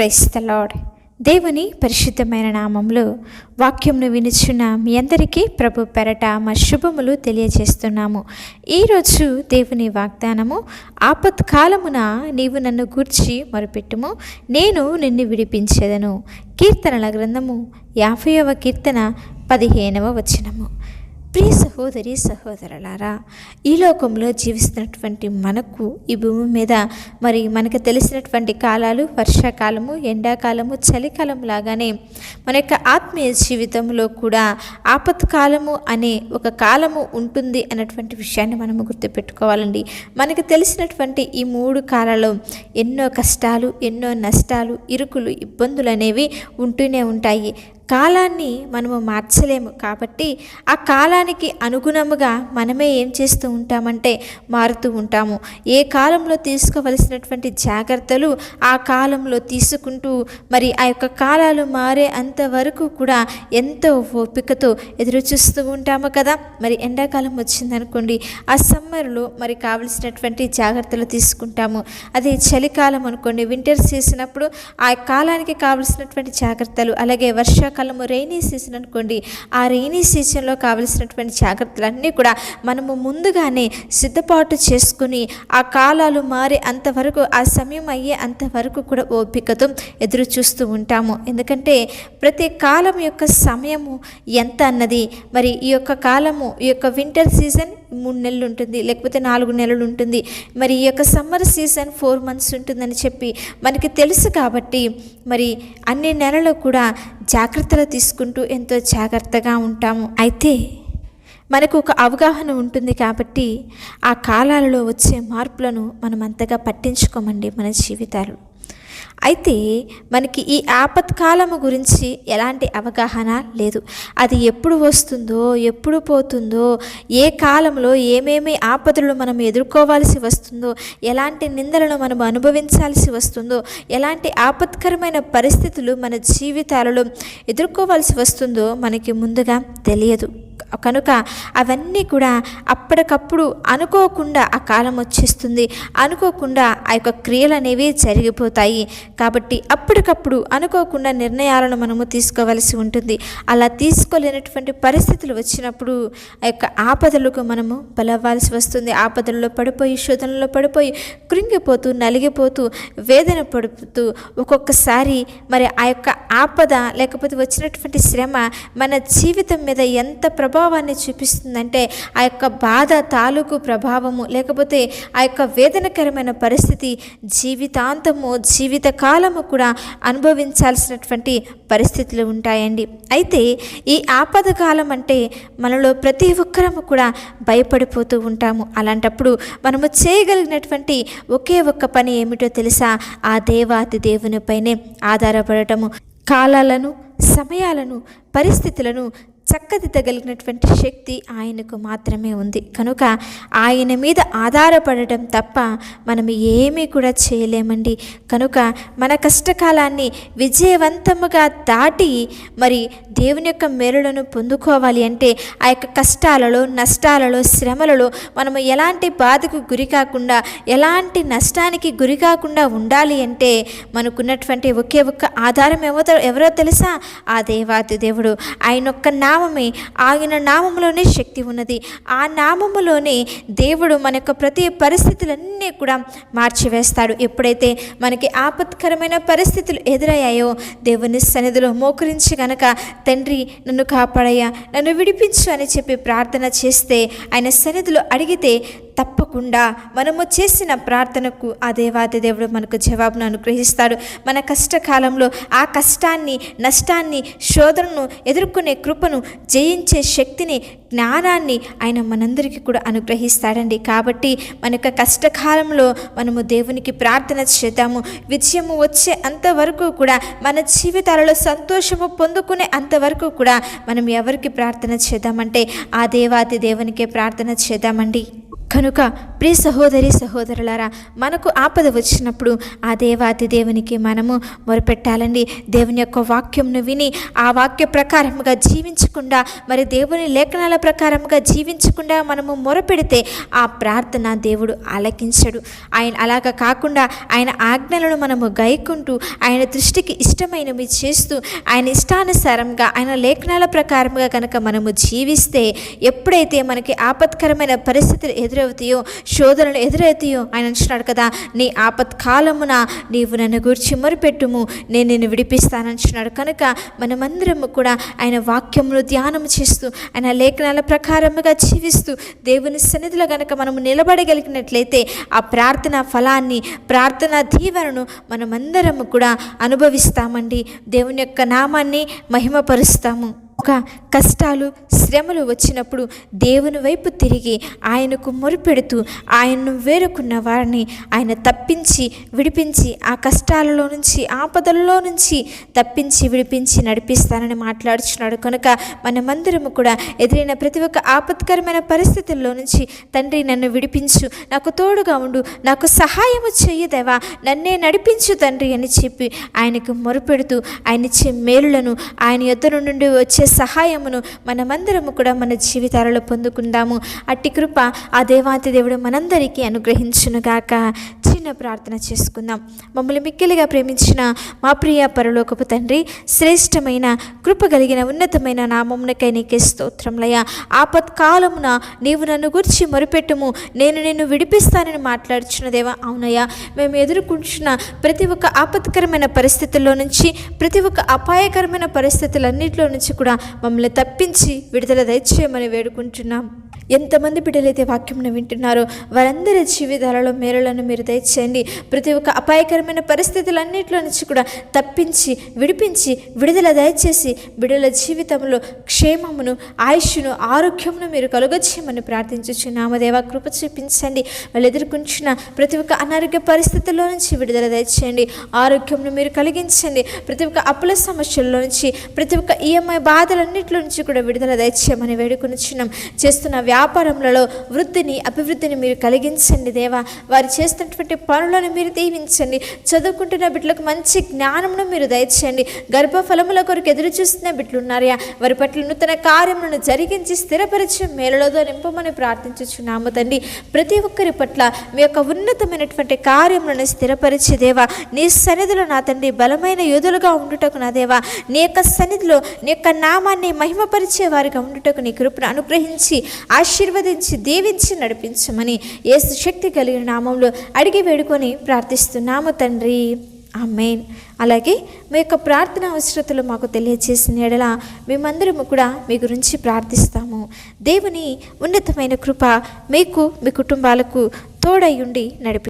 క్రైస్తలాడ్ దేవుని పరిశుద్ధమైన నామంలో వాక్యంను వినుచున్న మీ అందరికీ ప్రభు పెరట మా శుభములు తెలియజేస్తున్నాము. ఈరోజు దేవుని వాగ్దానము ఆపత్కాలమున నీవు నన్ను గూర్చి మొరపెట్టుము నేను నిన్ను విడిపించేదను. కీర్తనల గ్రంథము యాభైవ కీర్తన పదిహేనవ వచనము. ప్రియ సహోదరి సహోదరులారా ఈ లోకంలో జీవిస్తున్నటువంటి మనకు ఈ భూమి మీద మరి మనకు తెలిసినటువంటి కాలాలు వర్షాకాలము ఎండాకాలము చలికాలం లాగానే మన యొక్క ఆత్మీయ జీవితంలో కూడా ఆపత్కాలము అనే ఒక కాలము ఉంటుంది అన్నటువంటి విషయాన్ని మనము గుర్తుపెట్టుకోవాలండి. మనకు తెలిసినటువంటి ఈ మూడు కాలాల్లో ఎన్నో కష్టాలు ఎన్నో నష్టాలు ఇరుకులు ఇబ్బందులు అనేవి ఉంటూనే ఉంటాయి. కాలాన్ని మనము మార్చలేము కాబట్టి ఆ కాలానికి అనుగుణముగా మనమే ఏం చేస్తూ ఉంటామంటే మారుతూ ఉంటాము. ఏ కాలంలో తీసుకోవలసినటువంటి జాగ్రత్తలు ఆ కాలంలో తీసుకుంటూ మరి ఆ యొక్క కాలాలు మారే అంతవరకు కూడా ఎంతో ఓపికతో ఎదురు చూస్తూ ఉంటాము కదా. మరి ఎండాకాలం వచ్చిందనుకోండి ఆ సమ్మర్లో మరి కావలసినటువంటి జాగ్రత్తలు తీసుకుంటాము. అదే చలికాలం అనుకోండి వింటర్ సీజన్ అప్పుడు ఆ కాలానికి కావలసినటువంటి జాగ్రత్తలు అలాగే వర్షాకాలం కాలము రైనీ సీజన్ అనుకోండి ఆ రైనీ సీజన్లో కావలసినటువంటి జాగ్రత్తలన్నీ కూడా మనము ముందుగానే సిద్ధపాటు చేసుకుని ఆ కాలాలు మారే అంతవరకు ఆ సమయం అయ్యే అంతవరకు కూడా ఓపికతో ఎదురు చూస్తూ ఉంటాము. ఎందుకంటే ప్రతి కాలం యొక్క సమయము ఎంత అన్నది మరి ఈ యొక్క కాలము ఈ యొక్క వింటర్ సీజన్ మూడు నెలలు ఉంటుంది లేకపోతే నాలుగు నెలలు ఉంటుంది. మరి ఈ యొక్క సమ్మర్ సీజన్ ఫోర్ మంత్స్ ఉంటుందని చెప్పి మనకి తెలుసు కాబట్టి మరి అన్ని నెలలు కూడా జాగ్రత్తలు తీసుకుంటూ ఎంతో జాగ్రత్తగా ఉంటాము. అయితే మనకు ఒక అవగాహన ఉంటుంది కాబట్టి ఆ కాలాలలో వచ్చే మార్పులను మనం అంతగా పట్టించుకోమండి మన జీవితాలు. అయితే మనకి ఈ ఆపత్కాలము గురించి ఎలాంటి అవగాహన లేదు. అది ఎప్పుడు వస్తుందో ఎప్పుడు పోతుందో ఏ కాలంలో ఏమేమి ఆపదలు మనం ఎదుర్కోవాల్సి వస్తుందో ఎలాంటి నిందలను మనం అనుభవించాల్సి వస్తుందో ఎలాంటి ఆపత్కరమైన పరిస్థితులు మన జీవితాలలో ఎదుర్కోవాల్సి వస్తుందో మనకి ముందుగా తెలియదు. కనుక అవన్నీ కూడా అప్పటికప్పుడు అనుకోకుండా ఆ కాలం వచ్చేస్తుంది. అనుకోకుండా ఆ యొక్క క్రియలు అనేవి జరిగిపోతాయి. కాబట్టి అప్పటికప్పుడు అనుకోకుండా నిర్ణయాలను మనము తీసుకోవలసి ఉంటుంది. అలా తీసుకోలేనటువంటి పరిస్థితులు వచ్చినప్పుడు ఆ యొక్క ఆపదలకు మనము బలవ్వాల్సి వస్తుంది. ఆపదల్లో పడిపోయి శోధనలో పడిపోయి కృంగిపోతూ నలిగిపోతూ వేదన పడుతూ ఒక్కొక్కసారి మరి ఆ యొక్క ఆపద లేకపోతే వచ్చినటువంటి శ్రమ మన జీవితం మీద ఎంత ప్రభావాన్ని చూపిస్తుందంటే ఆ యొక్క బాధ తాలూకు ప్రభావము లేకపోతే ఆ యొక్క వేదనకరమైన పరిస్థితి జీవితాంతము జీవితకాలము కూడా అనుభవించాల్సినటువంటి పరిస్థితులు ఉంటాయండి. అయితే ఈ ఆపద కాలం అంటే మనలో ప్రతి ఒక్కరము కూడా భయపడిపోతూ ఉంటాము. అలాంటప్పుడు మనము చేయగలిగినటువంటి ఒకే ఒక్క పని ఏమిటో తెలుసా? ఆ దేవాతి దేవునిపైనే ఆధారపడటము. కాలాలను సమయాలను పరిస్థితులను చక్కదిద్దగలిగినటువంటి శక్తి ఆయనకు మాత్రమే ఉంది. కనుక ఆయన మీద ఆధారపడటం తప్ప మనం ఏమీ కూడా చేయలేమండి. కనుక మన కష్టకాలాన్ని విజయవంతముగా దాటి మరి దేవుని యొక్క మేలులను పొందుకోవాలి అంటే ఆ యొక్క కష్టాలలో నష్టాలలో శ్రమలలో మనము ఎలాంటి బాధకు గురి కాకుండా ఎలాంటి నష్టానికి గురి కాకుండా ఉండాలి అంటే మనకున్నటువంటి ఒకే ఒక్క ఆధారం ఎవరో ఎవరో తెలుసా? ఆ దేవాతి దేవుడు. ఆయన ఒక్క నామమే ఆయన నామములోనే శక్తి ఉన్నది. ఆ నామములోనే దేవుడు మన యొక్క ప్రతి పరిస్థితులన్నీ కూడా మార్చివేస్తాడు. ఎప్పుడైతే మనకి ఆపత్కరమైన పరిస్థితులు ఎదురయ్యాయో దేవుని సన్నిధిలో మోకరించి గనక తండ్రి నన్ను కాపాడయ్యా నన్ను విడిపించు అని చెప్పి ప్రార్థన చేస్తే ఆయన సన్నిధిలో అడిగితే తప్పకుండా మనము చేసిన ప్రార్థనకు ఆ దేవాది దేవుడు మనకు జవాబును అనుగ్రహిస్తాడు. మన కష్టకాలంలో ఆ కష్టాన్ని నష్టాన్ని శోధనను ఎదుర్కొనే కృపను జయించే శక్తిని జ్ఞానాన్ని ఆయన మనందరికీ కూడా అనుగ్రహిస్తాడండి. కాబట్టి మన యొక్క కష్టకాలంలో మనము దేవునికి ప్రార్థన చేద్దాము. విజయము వచ్చే అంతవరకు కూడా మన జీవితాలలో సంతోషము పొందుకునే అంతవరకు కూడా మనం ఎవరికి ప్రార్థన చేద్దామంటే ఆ దేవాది దేవునికే ప్రార్థన చేద్దామండి. కనుక ప్రియ సహోదరి సహోదరులారా మనకు ఆపద వచ్చినప్పుడు ఆ దేవాతి దేవునికి మనము మొరపెట్టాలండి. దేవుని యొక్క వాక్యంను విని ఆ వాక్య ప్రకారముగా జీవించకుండా మరి దేవుని లేఖనాల ప్రకారముగా జీవించకుండా మనము మొరపెడితే ఆ ప్రార్థన దేవుడు ఆలకించడు. ఆయన అలాగ కాకుండా ఆయన ఆజ్ఞలను మనము గైకుంటూ ఆయన దృష్టికి ఇష్టమైనవి చేస్తూ ఆయన ఇష్టానుసారంగా ఆయన లేఖనాల ప్రకారముగా కనుక మనము జీవిస్తే ఎప్పుడైతే మనకి ఆపత్కరమైన పరిస్థితులు ఎదురవుతాయో శోధనలు ఎదురవుతాయో. ఆయన అంటున్నాడు కదా నీ ఆపత్కాలమున నీవు నన్ను గురించి మొరుపెట్టుము నేను నిన్ను విడిపిస్తానంటున్నాడు. కనుక మనమందరము కూడా ఆయన వాక్యమును ధ్యానం చేస్తూ ఆయన లేఖనాల ప్రకారముగా జీవిస్తూ దేవుని సన్నిధిలో కనుక మనము నిలబడగలిగినట్లయితే ఆ ప్రార్థన ఫలాన్ని ప్రార్థన దీవెనను మనమందరము కూడా అనుభవిస్తామండి. దేవుని యొక్క నామాన్ని మహిమపరుస్తాము. ఒక కష్టాలు శ్రమలు వచ్చినప్పుడు దేవుని వైపు తిరిగి ఆయనకు మొరుపెడుతూ ఆయన్ను వేరుకున్న వారిని ఆయన తప్పించి విడిపించి ఆ కష్టాలలో నుంచి ఆపదల్లో నుంచి తప్పించి విడిపించి నడిపిస్తానని మాట్లాడుచున్నాడు. కనుక మనమందరము కూడా ఎదురైన ప్రతి ఒక్క ఆపత్కరమైన పరిస్థితుల్లో నుంచి తండ్రి నన్ను విడిపించు నాకు తోడుగా ఉండు నాకు సహాయము చెయ్యదేవా నన్నే నడిపించు తండ్రి అని చెప్పి ఆయనకు మొరుపెడుతూ ఆయన ఇచ్చే మేలులను ఆయన ఎదురు నుండి వచ్చే సహాయమును మనమందరము కూడా మన జీవితాలలో పొందుకుందాము. అట్టి కృప ఆ దేవాతి దేవుడు మనందరికీ అనుగ్రహించునుగాక. చిన్న ప్రార్థన చేసుకుందాం. మమ్మల్ని మిక్కిలిగా ప్రేమించిన మా ప్రియ పరలోకపు తండ్రి శ్రేష్టమైన కృప కలిగిన ఉన్నతమైన నామమునకై నీకే స్తోత్రంలయ ఆపత్కాలమున నీవు నన్ను గురించి మొరుపెట్టుము. నేను నిన్ను విడిపిస్తానని మాట్లాడుచున్న దేవా అవునయ్యా. మేము ఎదుర్కొంటున్న ప్రతి ఒక్క ఆపత్కరమైన పరిస్థితుల్లో నుంచి ప్రతి ఒక్క అపాయకరమైన పరిస్థితులన్నింటిలో నుంచి కూడా మమ్మల్ని తప్పించి విడుదల దయచేయమని వేడుకుంటున్నాం. ఎంతమంది బిడ్డలైతే వాక్యంను వింటున్నారో వారందరి జీవితాలలో మేరలను మీరు దయచేయండి. ప్రతి ఒక్క అపాయకరమైన పరిస్థితులన్నింటిలో నుంచి కూడా తప్పించి విడిపించి విడుదల దయచేసి బిడ్డల జీవితంలో క్షేమమును ఆయుష్ను ఆరోగ్యమును మీరు కలుగచ్చేయమని ప్రార్థించుచున్నాము. దేవా కృప చూపించండి. వాళ్ళు ఎదుర్కొంటున్న ప్రతి ఒక్క అనారోగ్య పరిస్థితుల్లో నుంచి విడుదల దయచేయండి. ఆరోగ్యంను మీరు కలిగించండి. ప్రతి ఒక్క అప్పుల సమస్యల్లో నుంచి ప్రతి ఒక్క ఈఎంఐ బాధలన్నింటిలో నుంచి కూడా విడుదల దయచేయమని వేడుకొనిచున్నాం. చేస్తున్న వ్యాపారములలో వృద్ధిని అభివృద్ధిని మీరు కలిగించండి దేవా. వారు చేస్తున్నటువంటి పనులను మీరు దీవించండి. చదువుకుంటున్న బిడ్డలకు మంచి జ్ఞానమును మీరు దయచేయండి. గర్భఫలముల కొరకు ఎదురు చూస్తున్న బిడ్డలు వారి పట్ల నూతన కార్యములను జరిగించి స్థిరపరిచే మేలలతో నింపమని ప్రార్థించుచున్నాము తండ్రి. ప్రతి ఒక్కరి పట్ల మీ యొక్క ఉన్నతమైనటువంటి కార్యములను స్థిరపరిచే దేవా నీ సన్నిధిలో నా తండ్రి బలమైన యోధులుగా ఉండుటకు నా దేవా నీ యొక్క సన్నిధిలో నీ యొక్క నామాన్ని మహిమపరిచే వారిగా ఉండుటకు నీ కృపను అనుగ్రహించి ఆశీర్వదించి దీవించి నడిపించమని యేసు శక్తి కలిగిన నామంలో అడిగి వేడుకొని ప్రార్థిస్తున్నాము తండ్రి. ఆమెన్. అలాగే మీ యొక్క ప్రార్థన అవసరతలు మాకు తెలియజేసిన ఎడల మేమందరము కూడా మీ గురించి ప్రార్థిస్తాము. దేవుని ఉన్నతమైన కృప మీకు మీ కుటుంబాలకు తోడయ్యుండి నడిపి